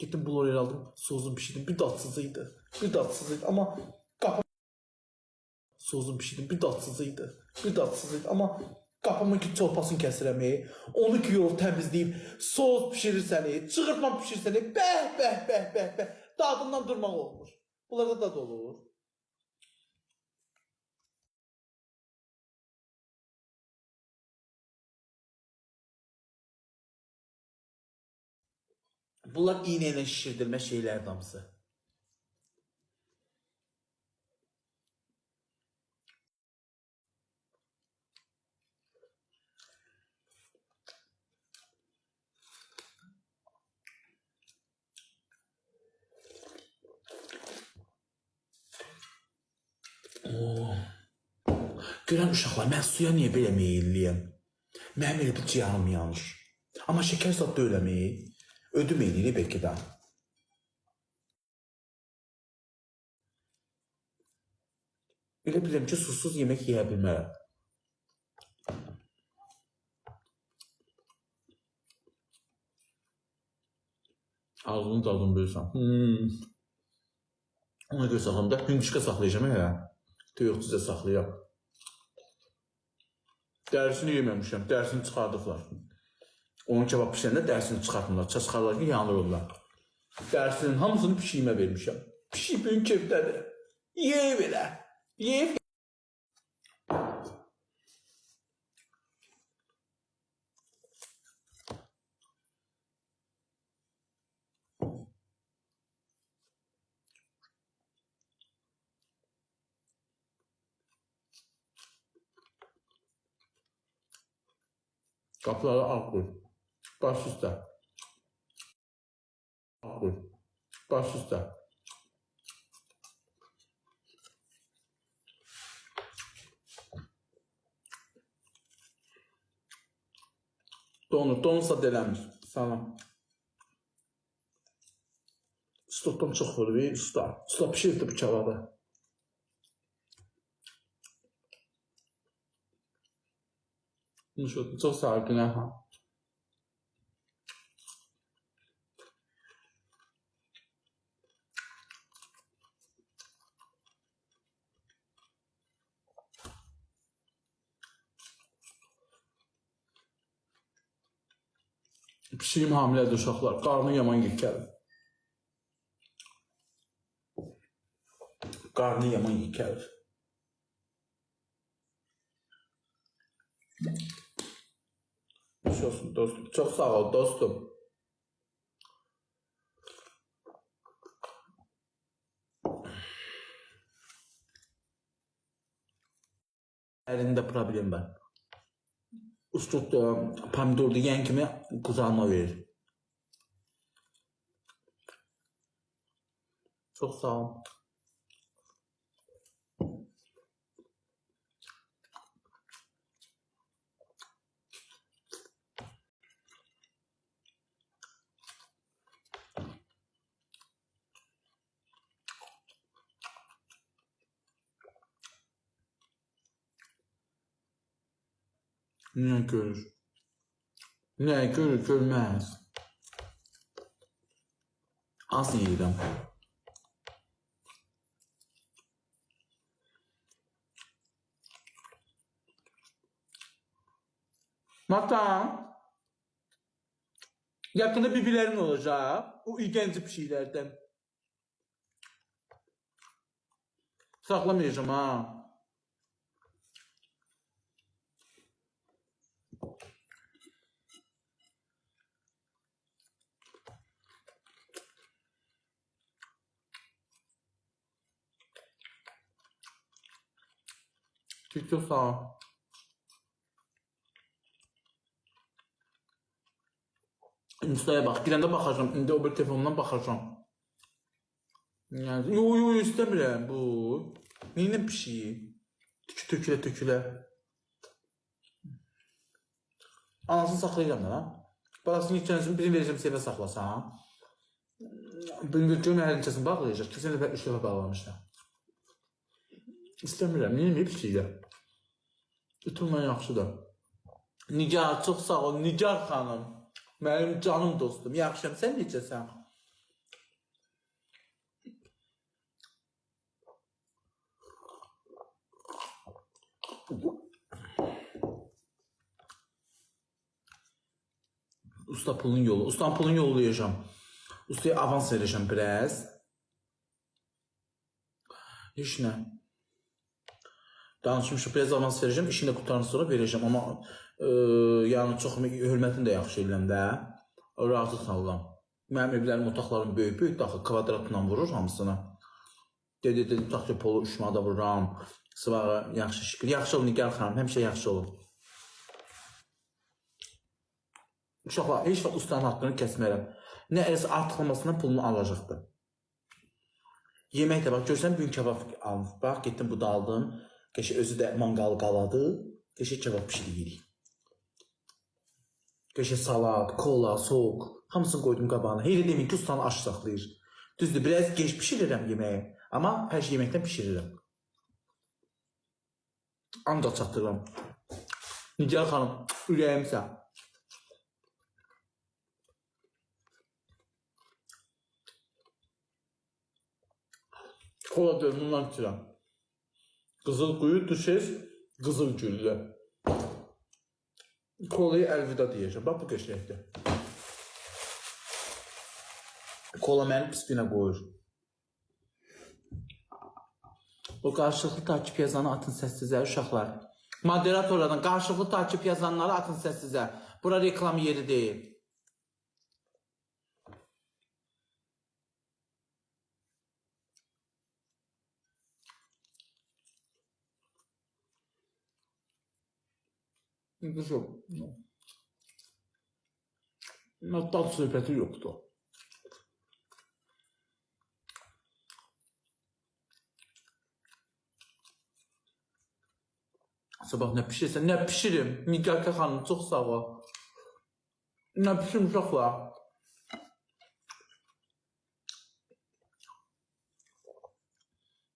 Gittim bloryer aldım. Sozun pişirdim. Bir datsızıydı. Bir datsızıydı ama kapı Sozun pişirdim. Bir datsızıydı. Bir datsızıydı ama qapımın ki çolpasını kəsirəm. Onu ki yol təmizləyib, soz pişirirsən, çığırtma pişirsən, bəh bəh bəh bəh bəh. Dadından durmaq olmur. Bunlarda dad olur. Bunlar iğne ilə şişirdilmə şeylər damısı. Görən uşaqlar, mən suya niyə belə meyilliyəm? Mənim elə bir ciğarım yanlış. Amma şəkər zad da ödüm eləyir bəlkə də. Elə bilirəm ki, susuz yemək yeyə bilmərəm. Ağzını dadını bilirsən. Hmm. Ona görə saxlamda hündüşkə saxlayacağım elə. Toyuqçuda saxlayam. Dərisini yeməmişəm. Dərisini çıxardıblar. Onun kebab pişəndə dərisini çıxartmırlar. Çaçxarlar ki, yanırırlar. Dərisinin hamısını pişiyimə vermişəm. Pişik böyük kefdədir. Yeyə belə. Yeyə Qapıları ağ qoy. Baş üstə. Ağ qoy. Baş üstə. Donur. Donursa deləmir. Sana. Stopdan çox vurur. Usta. Usta pişirdi bu kebabı. Çok, çok sakin ha. Pişiyim hamilədir uşaqlar. Qarnı yaman yekəlir. Qarnı yaman yekəlir. Geçmiş olsun dostum. Çok sağ ol dostum. Elinde problem var. Ustud pomidor yiyen kimi kızarma verir. Çok sağ ol. Ne görür? Ne görür görmez. Az yiyirəm. Matan. Yakında bibilerin olacak. O ilginç bir şeylerden. Saklamayacağım ha. TikTok sağ. Insta'ya bak. Girəndə baxacağım. İndi o bir telefondan baxacağım. Yəni, yo yo yo istəmirəm bu. Neyinə pişiyi? Tükü tökülə tökülə. Anasını saxlayacağım da. Balasını içənisini birini verəcəm sevə saxlasan. Birini görmə hər neçəsini bağlayacaq. Kesin dəfə üç dəfə bağlamışlar istəmirəm, yeməyib ki də. Bütünlə yaxşıdır. Nigar, çox sağ ol. Nigar xanım. Mənim canım dostum. Yaxşıyam. Sən necəsən? Usta pulun yolu. Ustam pulun yollayacağam. Ustaya avans verəcəm biraz. Heç nə. Danışmışıq, biraz avans verəcəm, işini də qutaran sonra verəcəm, amma e, yəni çox hörmətini də yaxşı eləm də. Razılıqla alıram. Mənim evlərim, otaqlarım böyük-böyük, daxil kvadratla vurur hamısını. Dedi, dedi, tutaq ki, polu uçmada vururam. Sıvağı yaxşı şükür. Yaxşı olun, Nigar xanım, həmişə yaxşı olun. Uşaqlar, heç vaxt ustanın haqqını kəsmərəm. Nə əs artıqlamasından pulunu alacaqdır. Yemək də bax, görsən bu gün kebab aldım. Bax, getdim bu da aldım. Qəşə özü də manqal qaladı. Qəşə kebab bişiririk. Qəşə salat, kola, soğuk. Hamısını qoydum qabağına. Heylə demin ki, ustanı aç saxlayır. Düzdür, biraz geç bişirirəm yeməyi. Amma hər şey yeməkdən bişirirəm. Ancaq çatdırıram. Nigar xanım, ürəyimsə. Kola dönümündən içirəm. Qızıl quyu düşür, qızıl güllə. Kolayı əlvida deyəcəm. Bax bu qəşəngdir. Kola məni pispinə qoyur. O qarşılıqlı takip yazanı atın səssizə uşaqlar. Moderatorlardan qarşılıqlı takip yazanları atın səssizə. Bura reklam yeri deyil. Qızım. Natdan söhbəti yoxdur. Sabah nə pişirsən? Nə pişirim? Nigarka xanım çox sağ ol. Nə pişirim uşaqlar?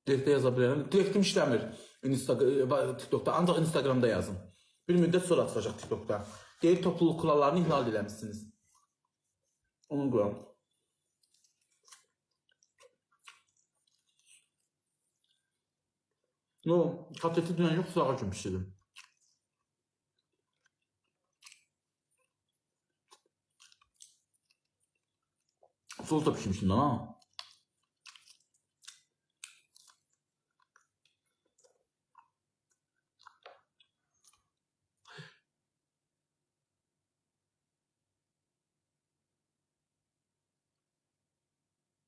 Direktə yaza bilərəm. Direktim işləmir. Instagram, TikTokda, ancaq Instagramda yazın. Bir müddət sonra atılacaq TikTokda. Deyir topluluk kurallarını ihlal eləmişsiniz. Onu qoyalım. No, katleti dünən yox, sırağa gün pişirdim. Sos da pişirmişdim lan ha.